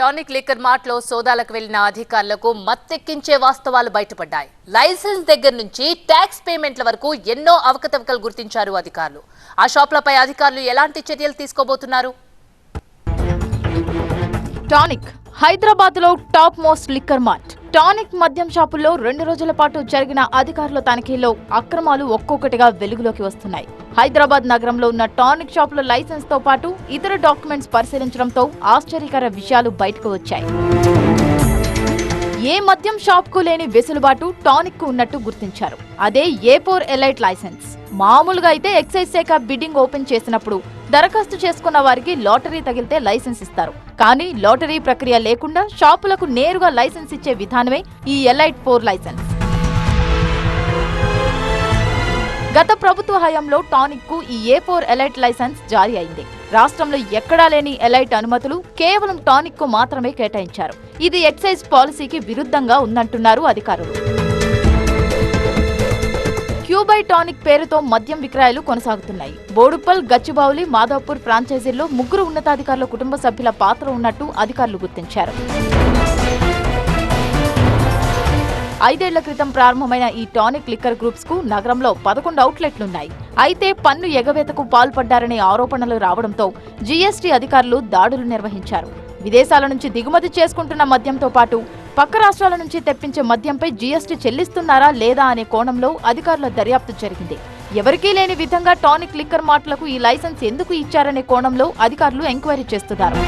Tonic liquor మార్ట్లో సోదాలకు వెళ్ళిన అధికారులకు మత్తెక్కించే వాస్తవాలు బయటపడ్డాయి. లైసెన్స్ దగ్గర నుంచి ట్యాక్స్ పేమెంట్ల వరకు ఎన్నో అవకతవకలు గుర్తించారు అధికారులు. ఆ షాప్లపై అధికారులు ఎలాంటి చర్యలు తీసుకోబోతున్నారు? టానిక్ హైదరాబాద్లో top most liquor mart. Tonique మద్యం షాపుల్లో రెండు రోజుల పాటు జరిగిన అధికారుల తనిఖీలో అక్రమాలు ఒక్కొక్కటిగా వెలుగులోకి వస్తున్నాయి. హైదరాబాద్ నగరంలో ఉన్న టానిక్ షాపుల లైసెన్స్తో పాటు ఇతర డాక్యుమెంట్స్ పరిశీలించడంతో ఆశ్చర్యకర విషయాలు బయటకు వచ్చాయి. ఏ మద్యం షాప్కు లేని వెసులుబాటు టానిక్కు ఉన్నట్టు గుర్తించారు. అదే ఏ ఫోర్ ఎలైట్ లైసెన్స్. మామూలుగా అయితే ఎక్సైజ్ శాఖ బిడ్డింగ్ ఓపెన్ చేసినప్పుడు దరఖాస్తు చేసుకున్న వారికి లాటరీ తగిలితే లైసెన్స్ ఇస్తారు. కానీ లాటరీ ప్రక్రియ లేకుండా షాపులకు నేరుగా లైసెన్స్ ఇచ్చే విధానమే ఈ ఎలైట్ ఫోర్ లైసెన్స్. గత ప్రభుత్వ హయాంలో టానిక్కు ఈ ఏ ఫోర్ ఎలైట్ లైసెన్స్ జారీ అయింది. రాష్ట్రంలో ఎక్కడా లేని ఎలైట్ అనుమతులు కేవలం టానిక్కు మాత్రమే కేటాయించారు. ఇది ఎక్సైజ్ పాలసీకి విరుద్ధంగా ఉందంటున్నారు అధికారులు. క్యూబై టానిక్ పేరుతో మద్యం విక్రయాలు కొనసాగుతున్నాయి. బోడుపల్ గచ్చిబౌలి మాధవపూర్ ఫ్రాంచైజీల్లో ముగ్గురు ఉన్నతాధికారుల కుటుంబ సభ్యుల పాత్ర ఉన్నట్టు అధికారులు గుర్తించారు. ఐదేళ్ళ క్రితం ప్రారంభమైన ఈ టానిక్ లిక్కర్ గ్రూప్స్కు నగరంలో పదకొండు అవుట్లెట్లున్నాయి. అయితే పన్ను ఎగవేతకు పాల్పడ్డారనే ఆరోపణలు రావడంతో జీఎస్టీ అధికారులు దాడులు నిర్వహించారు. విదేశాల నుంచి దిగుమతి చేసుకుంటున్న మద్యంతో పాటు పక్క రాష్ట్రాల నుంచి తెప్పించే మద్యంపై జీఎస్టీ చెల్లిస్తున్నారా లేదా అనే కోణంలో అధికారుల దర్యాప్తు జరిగింది. ఎవరికీ లేని విధంగా టానిక్ లిక్కర్ మాటలకు ఈ లైసెన్స్ ఎందుకు ఇచ్చారనే కోణంలో అధికారులు ఎంక్వైరీ చేస్తున్నారు.